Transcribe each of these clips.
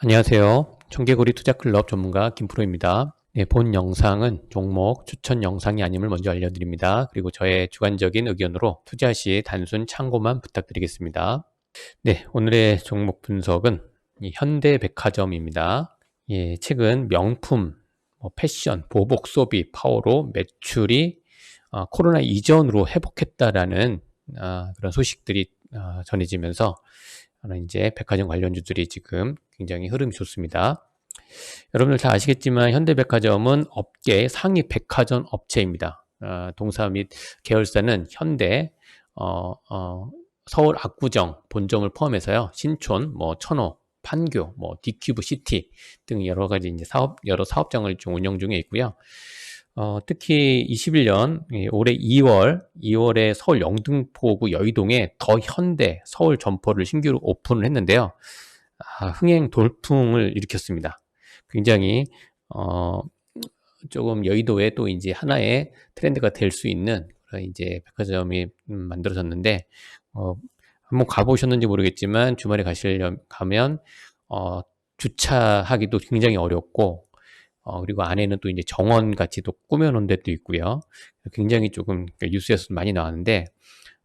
안녕하세요. 청개구리 투자클럽 전문가 김프로입니다. 네, 본 영상은 종목 추천 영상이 아님을 먼저 알려드립니다. 그리고 저의 주관적인 의견으로 투자 시 단순 참고만 부탁드리겠습니다. 네, 오늘의 종목 분석은 현대백화점입니다. 예, 최근 명품, 뭐 패션, 보복 소비, 파워로 매출이 어, 코로나 이전으로 회복했다라는 어, 그런 소식들이 어, 전해지면서 이제 백화점 관련주들이 지금 굉장히 흐름이 좋습니다. 여러분들 잘 아시겠지만 현대백화점은 업계 상위 백화점 업체입니다. 어, 동사 및 계열사는 현대, 어, 어, 서울 압구정 본점을 포함해서요 신촌, 뭐 천호, 판교, 뭐 디큐브 시티 등 여러 가지 이제 사업 여러 사업장을 좀 운영 중에 있고요. 어, 특히 21년 올해 2월, 2월에 서울 영등포구 여의동에 더 현대 서울 점포를 신규로 오픈을 했는데요. 아, 흥행 돌풍을 일으켰습니다. 굉장히 어, 조금 여의도에 또 이제 하나의 트렌드가 될 수 있는 그런 이제 백화점이 음, 만들어졌는데 어, 한번 가보셨는지 모르겠지만 주말에 가시려 가면 어, 주차하기도 굉장히 어렵고 어, 그리고 안에는 또 이제 정원 같이 또 꾸며놓은 데도 있고요. 굉장히 조금 그 뉴스에서 많이 나왔는데,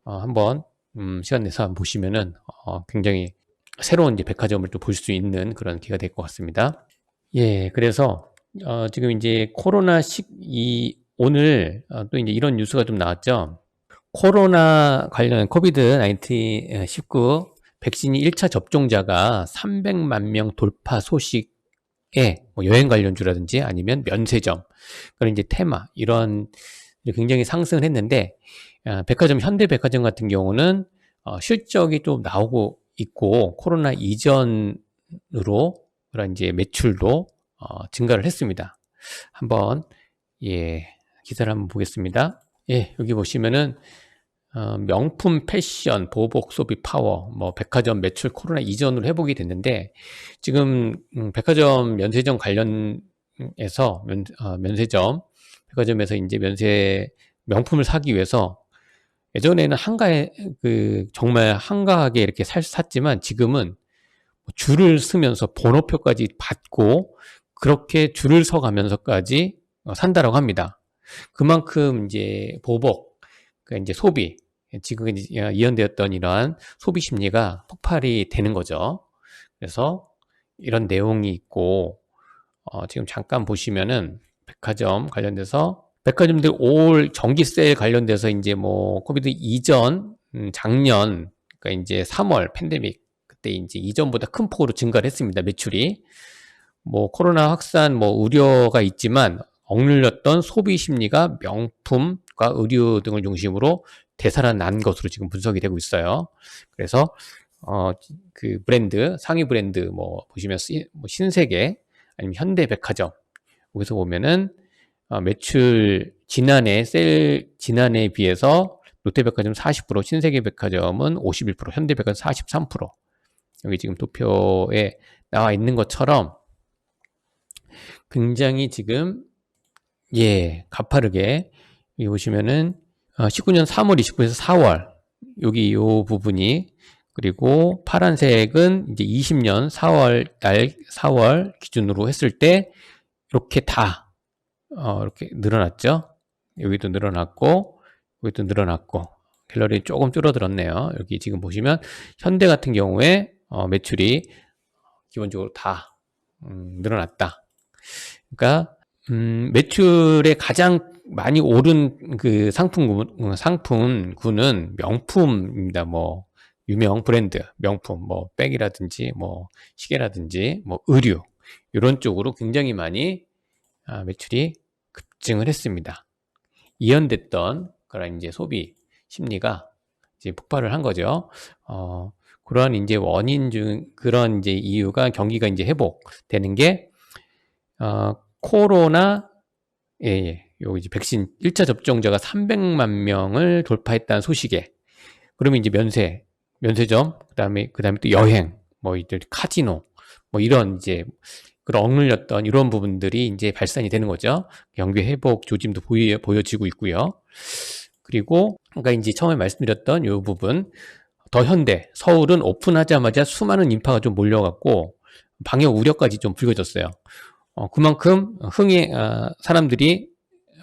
어, 한번, 음, 시간 내서 한번 보시면은, 어, 굉장히 새로운 이제 백화점을 또 볼 수 있는 그런 기회가 될 것 같습니다. 예, 그래서, 어, 지금 이제 코로나 시, 이, 오늘 어, 또 이제 이런 뉴스가 좀 나왔죠. 코로나 관련 코비드 19 백신이 1차 접종자가 300만 명 돌파 소식 예, 뭐 여행 관련주라든지 아니면 면세점, 그런 이제 테마, 이런 굉장히 상승을 했는데, 어, 백화점, 현대백화점 같은 경우는 어, 실적이 좀 나오고 있고, 코로나 이전으로 그런 이제 매출도 어, 증가를 했습니다. 한번, 예, 기사를 한번 보겠습니다. 예, 여기 보시면은, 어, 명품 패션, 보복 소비 파워, 뭐 백화점 매출 코로나 이전으로 회복이 됐는데 지금 음, 백화점 면세점 관련해서 면, 어, 면세점 백화점에서 이제 면세 명품을 사기 위해서 예전에는 한가에 그 정말 한가하게 이렇게 살 샀지만 지금은 뭐 줄을 쓰면서 번호표까지 받고 그렇게 줄을 서 가면서까지 어, 산다라고 합니다. 그만큼 이제 보복 그러니까 이제 소비, 지금 이연되었던 이러한 소비 심리가 폭발이 되는 거죠. 그래서 이런 내용이 있고, 어, 지금 잠깐 보시면은 백화점 관련돼서 백화점들 올 정기 세일 관련돼서 이제 뭐 코비드 이전 음, 작년 그러니까 이제 3월 팬데믹 그때 이제 이전보다 큰 폭으로 증가를 했습니다 매출이 뭐 코로나 확산 뭐 우려가 있지만 억눌렸던 소비 심리가 명품 과 의류 등을 중심으로 되살아난 것으로 지금 분석이 되고 있어요. 그래서 어, 그 브랜드, 상위 브랜드, 뭐, 보시면, 뭐 신세계, 아니면 현대백화점, 여기서 보면은, 어, 매출, 지난해, 셀, 지난해에 비해서 롯데백화점 40%, 신세계백화점은 51%, 현대백화점 43%. 여기 지금 도표에 나와 있는 것처럼 굉장히 지금 예, 가파르게 여기 보시면은 19년 3월 29일에서 4월 여기 이 부분이 그리고 파란색은 이제 20년 4월 달 4월 기준으로 했을 때 이렇게 다 어, 이렇게 늘어났죠. 여기도 늘어났고 여기도 늘어났고 갤러리 조금 줄어들었네요. 여기 지금 보시면 현대 같은 경우에 어, 매출이 기본적으로 다 음, 늘어났다. 그러니까 음, 매출에 가장 많이 오른 그 상품군, 상품군은 명품입니다. 뭐, 유명 브랜드, 명품, 뭐, 백이라든지, 뭐, 시계라든지, 뭐, 의류, 이런 쪽으로 굉장히 많이 아, 매출이 급증을 했습니다. 이연됐던 그런 이제 소비 심리가 이제 폭발을 한 거죠. 어, 그런 이제 원인 중, 그런 이제 이유가 경기가 이제 회복되는 게, 어, 코로나 예, 예. 요 이제 백신 1차 접종자가 300만 명을 돌파했다는 소식에 그러면 이제 면세, 면세점, 그다음에 그다음에 또 여행, 뭐 이들 카지노, 뭐 이런 이제 그런 억눌렸던 이런 부분들이 이제 발산이 되는 거죠. 경기 회복 조짐도 보여, 보여지고 있고요. 그리고 아까 이제 처음에 말씀드렸던 이 부분 더 현대 서울은 오픈하자마자 수많은 인파가 좀 몰려갔고 방역 우려까지 좀 불거졌어요. 어, 그만큼 흥에 어, 사람들이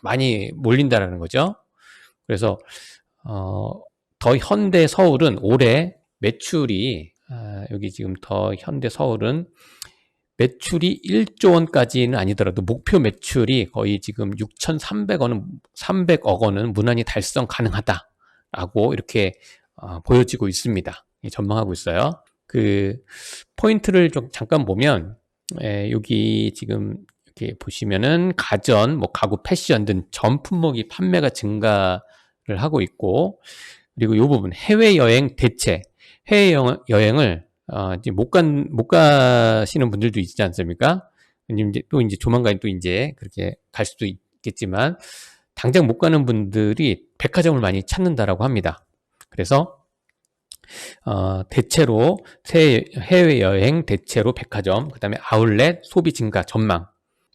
많이 몰린다라는 거죠. 그래서 어, 더 현대 서울은 올해 매출이 아, 여기 지금 더 현대 서울은 매출이 1조 원까지는 아니더라도 목표 매출이 거의 지금 6,300원은 300억 원은 무난히 달성 가능하다라고 이렇게 어, 보여지고 있습니다. 전망하고 있어요. 그 포인트를 좀 잠깐 보면 에, 여기 지금 이렇게 보시면은 가전, 뭐 가구, 패션 등 전 품목이 판매가 증가를 하고 있고 그리고 이 부분 해외 여행 대체 해외 여행을 어, 이제 못 간, 못 가시는 분들도 있지 않습니까? 이제 또 이제 조만간 또 이제 그렇게 갈 수도 있겠지만, 당장 못 가는 분들이 백화점을 많이 찾는다라고 합니다. 그래서, 어, 대체로 해외여행, 대체로 백화점, 그 다음에 아울렛, 소비 증가 전망.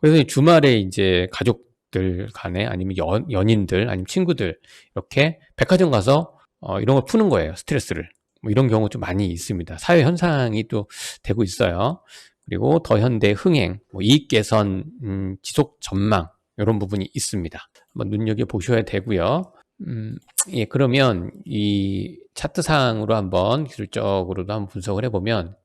그래서 주말에 이제 가족들 간에 아니면 연, 연인들, 아니면 친구들, 이렇게 백화점 가서 어, 이런 걸 푸는 거예요. 스트레스를. 뭐 이런 경우 좀 많이 있습니다. 사회 현상이 또 되고 있어요. 그리고 더 현대 흥행, 뭐 이익 개선, 음, 지속 전망 이런 부분이 있습니다. 한번 눈여겨 보셔야 되고요. 음, 예, 그러면 이 차트상으로 한번 기술적으로도 한번 분석을 해보면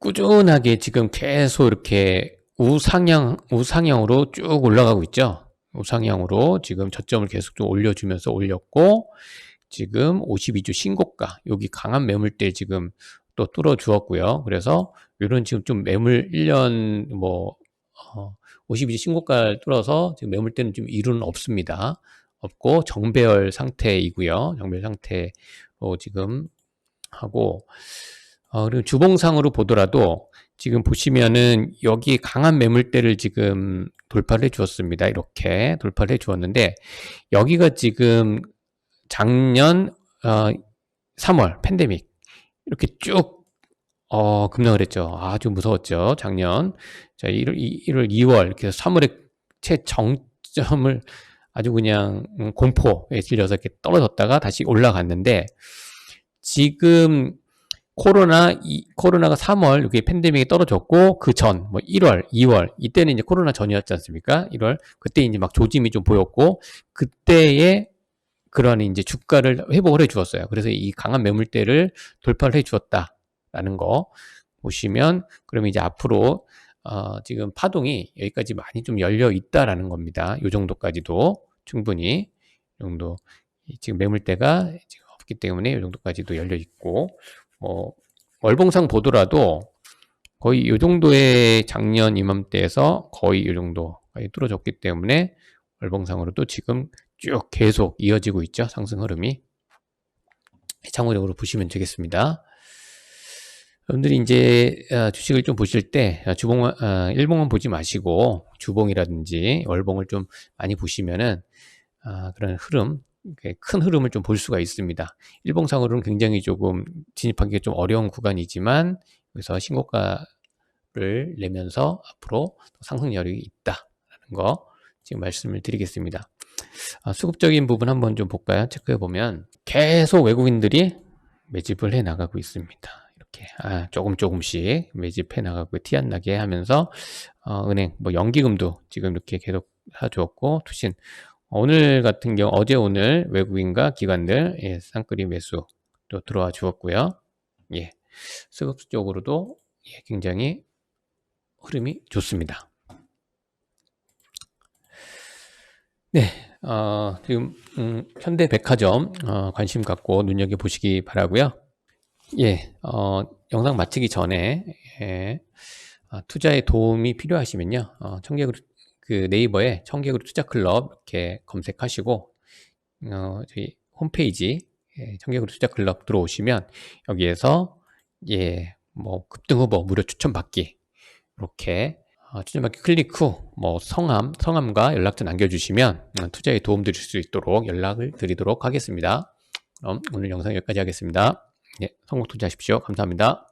꾸준하게 지금 계속 이렇게 우상향, 우상향으로 쭉 올라가고 있죠. 우상향으로 지금 저점을 계속 좀 올려주면서 올렸고, 지금 52주 신고가 여기 강한 매물대 지금 또 뚫어 주었고요. 그래서 이런 지금 좀 매물 1년 뭐 어, 52주 신고가를 뚫어서 지금 매물대는 좀 이루는 없습니다. 없고 정배열 상태이고요. 정배열 상태로 지금 하고 어, 그리고 주봉상으로 보더라도 지금 보시면은 여기 강한 매물대를 지금 돌파를 해 주었습니다. 이렇게 돌파를 해 주었는데 여기가 지금 작년 어, 3월 팬데믹 이렇게 쭉 어, 급락을 했죠. 아주 무서웠죠. 작년. 자, 1월, 1월 2월, 이렇게 3월에 최정점을 아주 그냥 음, 공포에 질려서 이렇게 떨어졌다가 다시 올라갔는데, 지금 코로나, 이, 코로나가 3월, 이렇게 팬데믹이 떨어졌고, 그 전, 뭐 1월, 2월, 이때는 이제 코로나 전이었지 않습니까? 1월. 그때 이제 막 조짐이 좀 보였고, 그때에 그러한 이제 주가를 회복을 해 주었어요. 그래서 이 강한 매물대를 돌파를 해 주었다라는 거 보시면 그러면 이제 앞으로 어, 지금 파동이 여기까지 많이 좀 열려 있다라는 겁니다. 요 정도까지도 충분히 이 정도 지금 매물대가 지금 없기 때문에 이 정도까지도 열려 있고 뭐 월봉상 보더라도 거의 이 정도의 작년 이맘때에서 거의 이 정도 거의 뚫어졌기 때문에 월봉상으로도 지금 쭉 계속 이어지고 있죠. 상승 흐름이. 참고적으로 보시면 되겠습니다. 여러분들이 이제 아, 주식을 좀 보실 때 아, 주봉, 아, 일봉만 보지 마시고 주봉이라든지 월봉을 좀 많이 보시면은 그런 흐름, 큰 흐름을 좀 볼 수가 있습니다. 일봉상으로는 굉장히 조금 진입하기가 좀 어려운 구간이지만 여기서 신고가를 내면서 앞으로 상승열이 있다라는 거 지금 말씀을 드리겠습니다. 아, 수급적인 부분 한번 좀 볼까요? 체크해 보면 계속 외국인들이 매집을 해 나가고 있습니다. 이렇게 아, 조금 조금씩 매집해 나가고 티 안 나게 하면서 어, 은행 뭐 연기금도 지금 이렇게 계속 사주었고 투신 오늘 같은 경우 어제 오늘 외국인과 기관들 예, 쌍끌이 매수 또 들어와 주었고요. 예, 수급 쪽으로도 예, 굉장히 흐름이 좋습니다. 네, 어, 지금 음, 현대백화점 어, 관심 갖고 눈여겨 보시기 바라고요. 예, 어, 영상 마치기 전에 예, 아, 투자에 도움이 필요하시면요, 어, 청개 그 네이버에 청개그룹 투자 클럽 이렇게 검색하시고 어, 저희 홈페이지 예, 청개그룹 투자 클럽 들어오시면 여기에서 예, 뭐 급등 후보 무료 추천 받기 이렇게 어, 추천받기 클릭 후 뭐 성함, 성함과 연락처 남겨주시면 어, 투자에 도움 드릴 수 있도록 연락을 드리도록 하겠습니다. 그럼 오늘 영상 여기까지 하겠습니다. 예, 성공 투자하십시오. 감사합니다.